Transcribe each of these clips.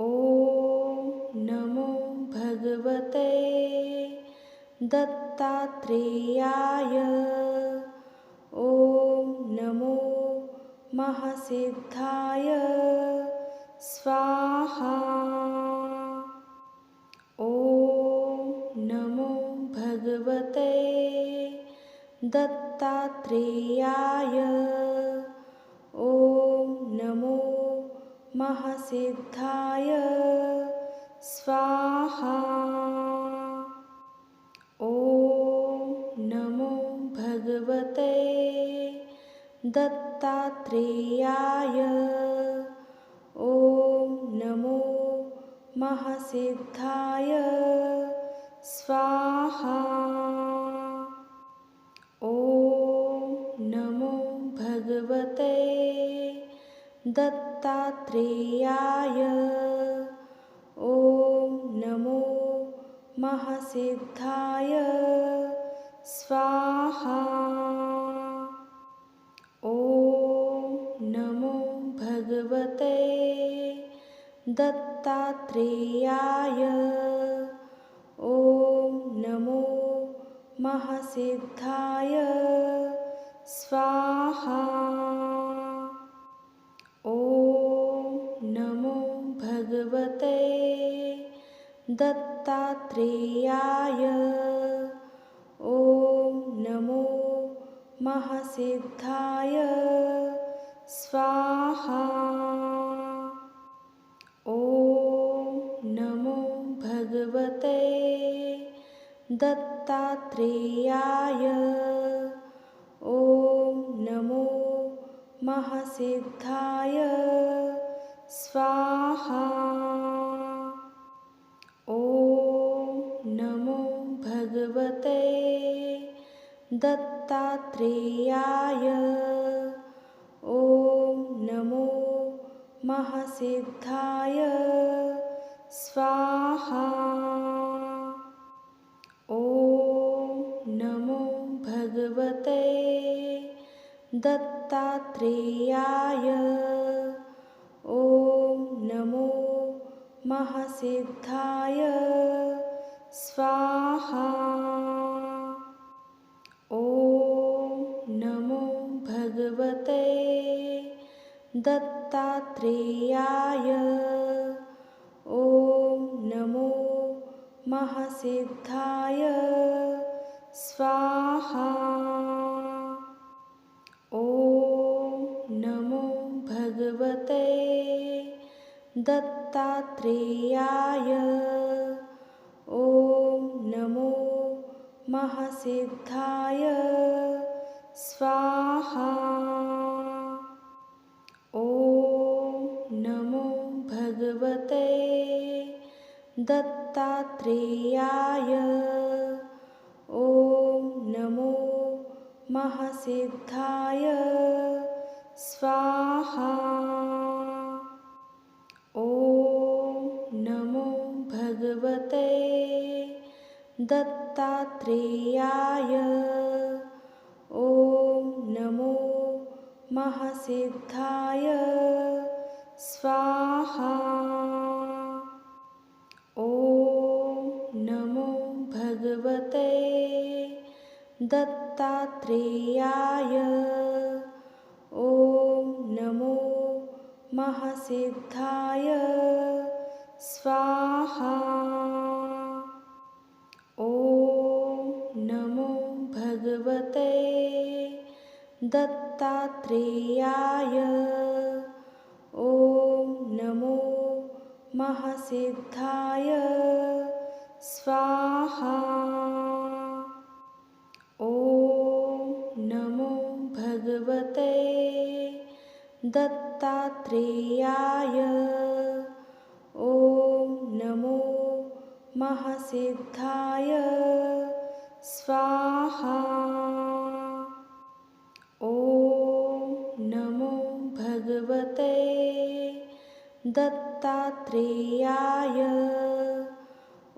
ॐ नमो भगवते दत्तात्रेयाय। ॐ नमो महासिद्धाय। स्वाहा। ॐ नमो भगवते दत्तात्रेयाय महासिद्धाय। स्वाहा। ॐ नमो भगवते दत्तात्रेयाय। ॐ नमो महासिद्धाय। स्वाहा दत्तात्रेयाय। ॐ नमो महासिद्धाय। स्वाहा। ॐ नमो भगवते दत्तात्रेयाय। ॐ नमो महासिद्धाय। स्वाहा दत्तात्रेयाय ॐ नमो महासिद्धाय। स्वाहा। ॐ नमो भगवते दत्तात्रेयाय। ॐ नमो महासिद्धाय। स्वाहा दत्तात्रेयाय। ॐ नमो महासिद्धाय। स्वाहा। ॐ नमो भगवते दत्तात्रेयाय। ॐ नमो महासिद्धाय। स्वाहा दत्तात्रेयाय। ॐ नमो महासिद्धाय। स्वाहा। ॐ नमो भगवते दत्तात्रेयाय। ॐ नमो महासिद्धाय दत्तात्रेयाय। ॐ नमो महासिद्धाय। स्वाहा। ॐ नमो भगवते दत्तात्रेयाय। ॐ नमो महासिद्धाय दत्तात्रेयाय। ॐ नमो महासिद्धाय। स्वाहा। ॐ नमो भगवते दत्तात्रेयाय। ॐ नमो महासिद्धाय। स्वाहा दत्तात्रेयाय। ॐ नमो महासिद्धाय। स्वाहा। ॐ नमो भगवते दत्तात्रेयाय।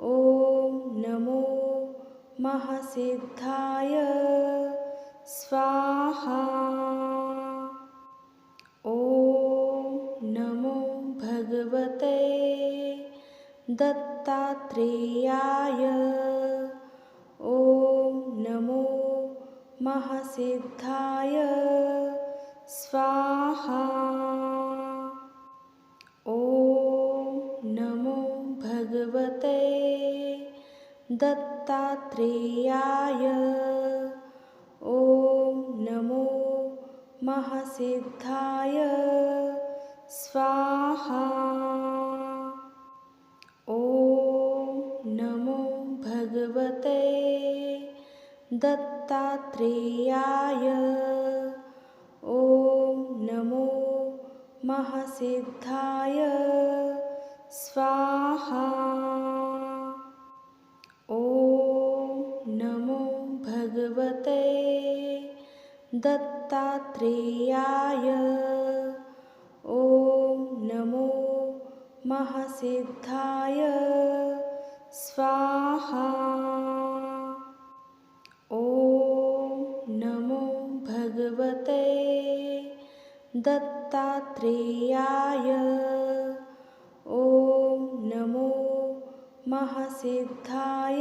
ॐ नमो महासिद्धाय। स्वाहा। दत्तात्रेयाय। ॐ नमो महासिद्धाय। स्वाहा। ॐ नमो भगवते दत्तात्रेयाय। ॐ नमो महासिद्धाय। स्वाहा भगवते दत्तात्रेयाय। ॐ नमो महासिद्धाय। स्वाहा। ॐ नमो भगवते दत्तात्रेयाय। ॐ नमो महासिद्धाय स्वाहा। ॐ नमो भगवते दत्तात्रेयाय। ॐ नमो महासिद्धाय।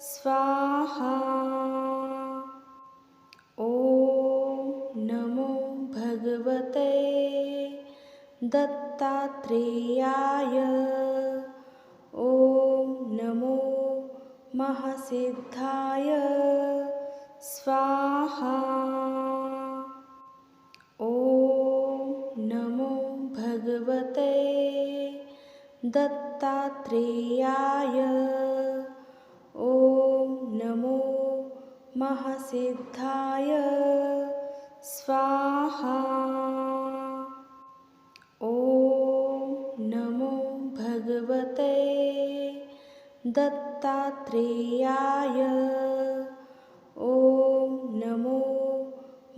स्वाहा। ॐ नमो भगवते दत्तात्रेयाय महासिद्धाय। स्वाहा। ॐ नमो भगवते दत्तात्रेयाय। ॐ नमो महासिद्धाय। स्वाहा। ॐ नमो भगवते दत्तात्रेयाय। ॐ नमो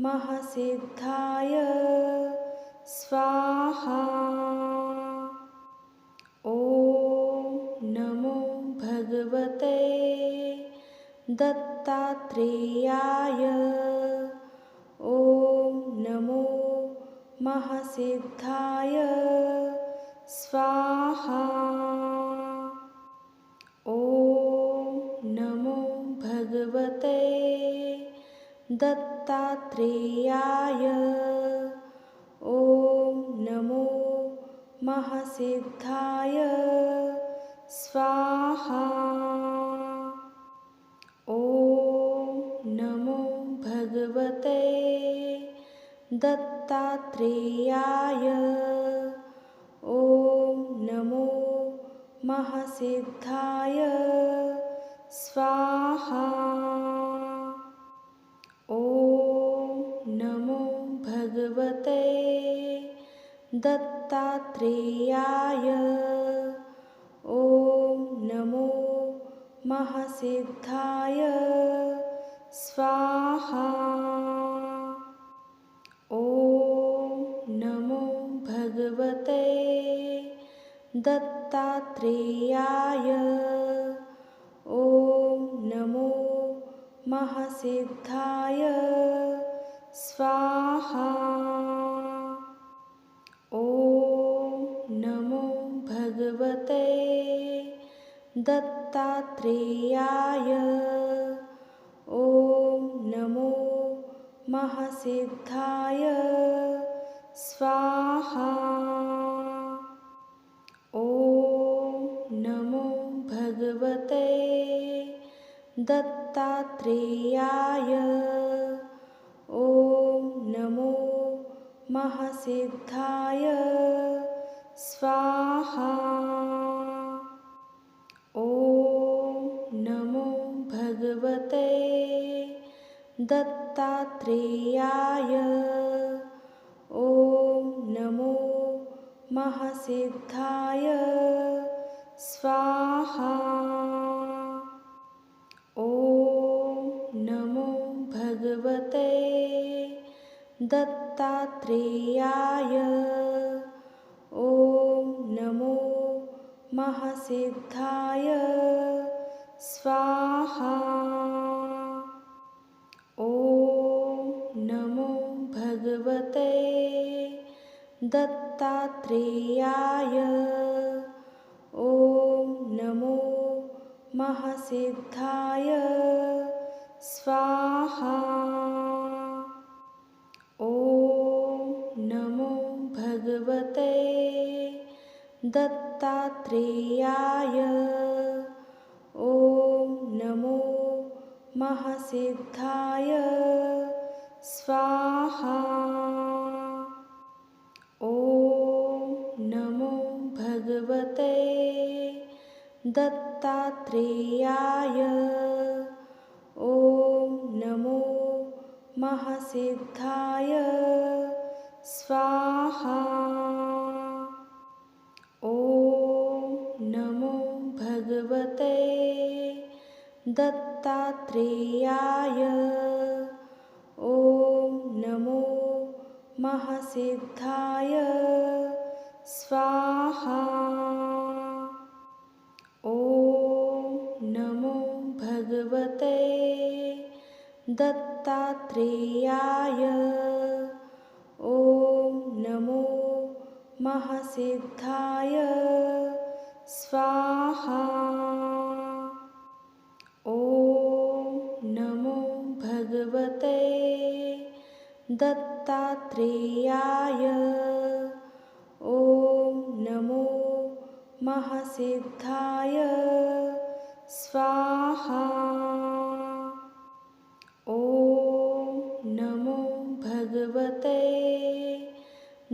महासिद्धाय। स्वाहा। ॐ नमो भगवते दत्तात्रेयाय। ॐ नमो महासिद्धाय। स्वाहा दत्तात्रेयाय। ॐ नमो महासिद्धाय। स्वाहा। ॐ नमो भगवते दत्तात्रेयाय। ॐ नमो महासिद्धाय। स्वाहा दत्तात्रेयाय। ॐ नमो महासिद्धाय। स्वाहा। ॐ नमो भगवते दत्तात्रेयाय। ॐ नमो महासिद्धाय। स्वाहा। दत्तात्रेयाय। ॐ नमो महासिद्धाय। स्वाहा। ॐ नमो भगवते दत्तात्रेयाय। ॐ नमो महासिद्धाय। स्वाहा दत्तात्रेयाय ॐ नमो महासिद्धाय। स्वाहा। ॐ नमो भगवते दत्तात्रेयाय। ॐ नमो महासिद्धाय। स्वाहा दत्तात्रेयाय। ॐ नमो महासिद्धाय। स्वाहा। ॐ नमो भगवते दत्तात्रेयाय। ॐ नमो महासिद्धाय। स्वाहा दत्तात्रेयाय। ॐ नमो महासिद्धाय। स्वाहा। ॐ नमो भगवते दत्तात्रेयाय। ॐ नमो महासिद्धाय। स्वाहा भगवते दत्तात्रेयाय। ॐ नमो महासिद्धाय। स्वाहा। ॐ नमो भगवते दत्तात्रेयाय। ॐ नमो महासिद्धाय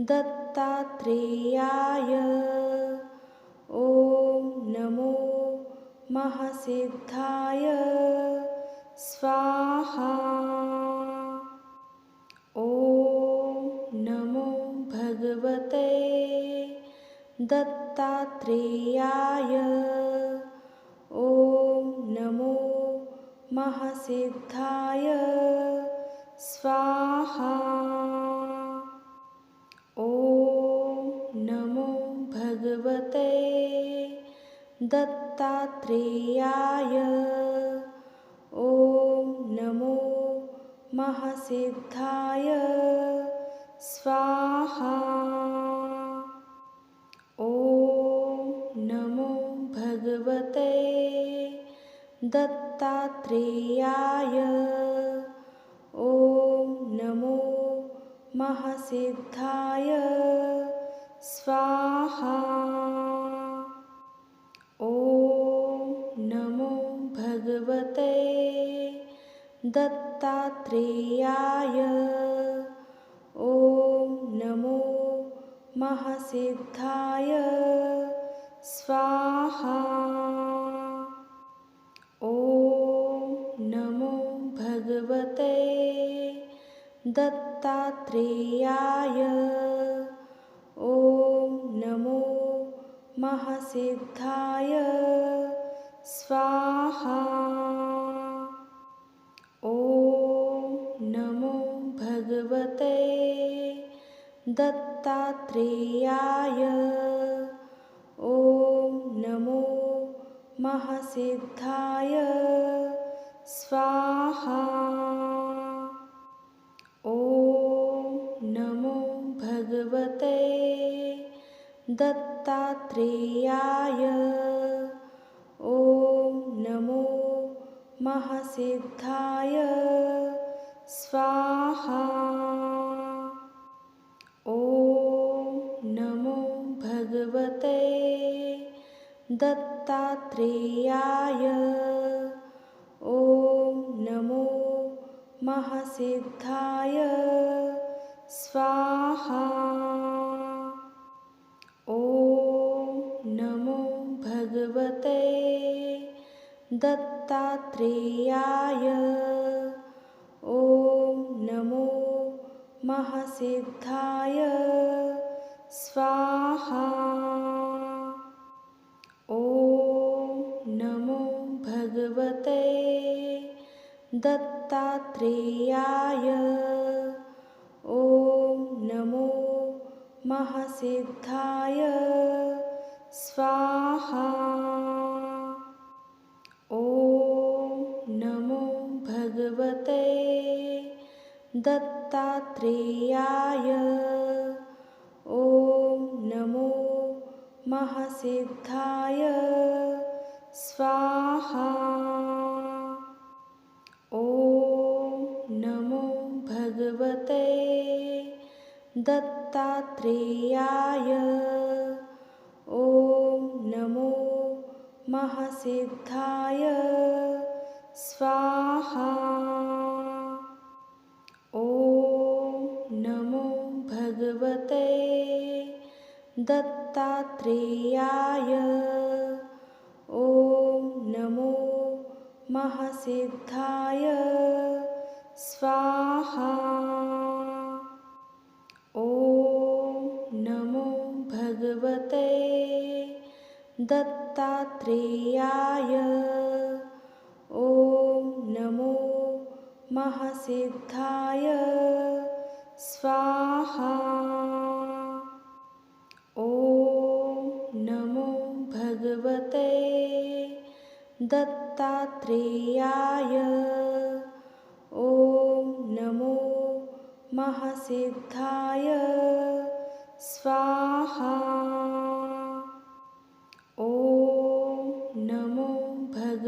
दत्तात्रेयाय ॐ नमो महासिद्धाय। स्वाहा। ॐ नमो भगवते दत्तात्रेयाय। ॐ नमो महासिद्धाय। स्वाहा दत्तात्रेयाय। ॐ नमो महासिद्धाय। स्वाहा। ॐ नमो भगवते दत्तात्रेयाय। ॐ नमो महासिद्धाय। स्वाहा दत्तात्रेयाय। ॐ नमो महासिद्धाय। स्वाहा। ॐ नमो भगवते दत्तात्रेयाय। ॐ नमो महासिद्धाय। स्वाहा दत्तात्रेयाय। ॐ नमो महासिद्धाय। स्वाहा। ॐ नमो भगवते दत्तात्रेयाय। ॐ नमो महासिद्धाय। स्वाहा दत्तात्रेयाय। ॐ नमो महासिद्धाय। स्वाहा। ॐ नमो भगवते दत्तात्रेयाय। ॐ नमो महासिद्धाय। स्वाहा। दत्तात्रेयाय। ॐ नमो महासिद्धाय। स्वाहा। ॐ नमो भगवते दत्तात्रेयाय। ॐ महसिद्धाय। स्वाहा दत्तात्रेयाय ॐ नमो महसिद्धाय। स्वाहा। ॐ नमो भगवते दत्तात्रेयाय। ॐ नमो महसिद्धाय। स्वाहा दत्तात्रेयाय। ॐ नमो महसिद्धाय। स्वाहा। ॐ नमो भगवते दत्तात्रेयाय। ॐ नमो महसिद्धाय। स्वाहा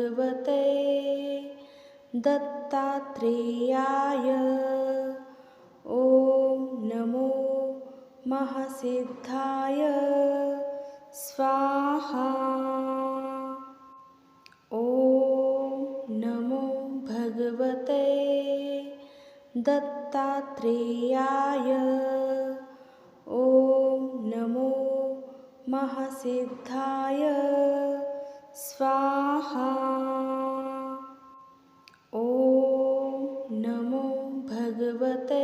भगवते दत्तात्रेयाय ॐ नमो महसिद्धाय स्वाहा। ॐ नमो भगवते दत्तात्रेयाय ॐ नमो महसिद्धाय स्वाहा ॐ नमो भगवते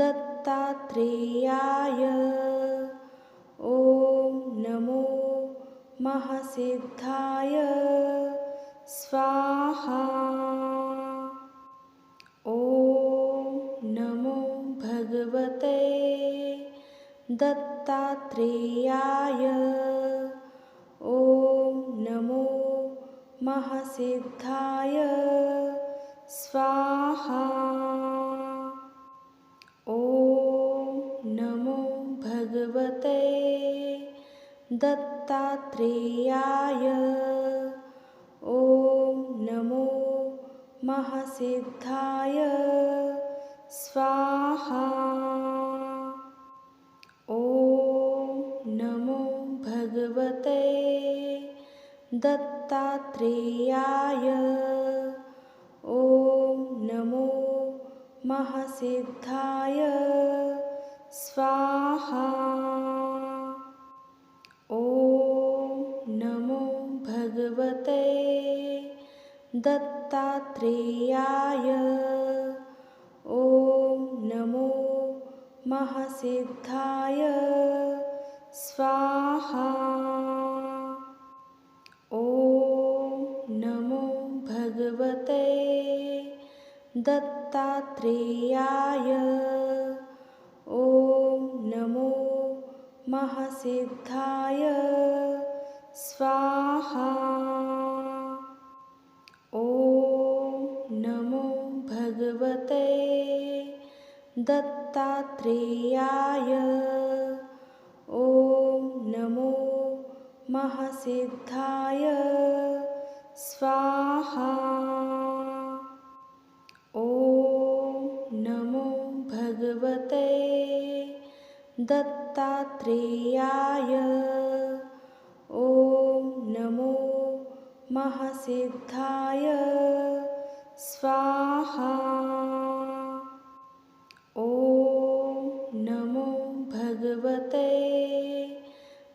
दत्तात्रेयाय ॐ नमो महसिद्धाय स्वाहा ॐ नमो भगवते दत्तात्रेयाय ॐ नमो महसिद्धाय। स्वाहा। ॐ नमो भगवते दत्तात्रेयाय। ॐ नमो महसिद्धाय। स्वाहा। ॐ नमो भगवते दत्तात्रेयाय। ॐ नमो महसिद्धाय। स्वाहा। ॐ नमो भगवते दत्तात्रेयाय। ॐ नमो महसिद्धाय। स्वाहा दत्तात्रेयाय। ॐ नमो महसिद्धाय। स्वाहा। ॐ नमो भगवते दत्तात्रेयाय। ॐ नमो महसिद्धाय। स्वाहा दत्तात्रेयाय। ॐ नमो महसिद्धाय। स्वाहा। ॐ नमो भगवते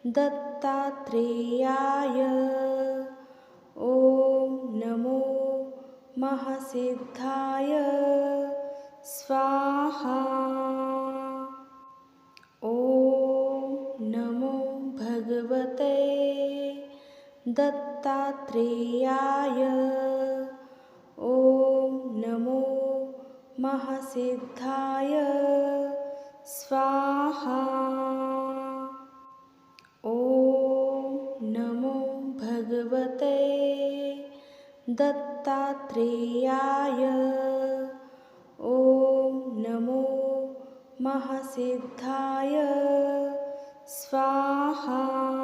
दत्तात्रेयाय। ॐ नमो महसिद्धाय। स्वाहा दत्तात्रेयाय। ॐ नमो महसिद्धाय। स्वाहा। ॐ नमो भगवते दत्तात्रेयाय। ॐ नमो महसिद्धाय। स्वाहा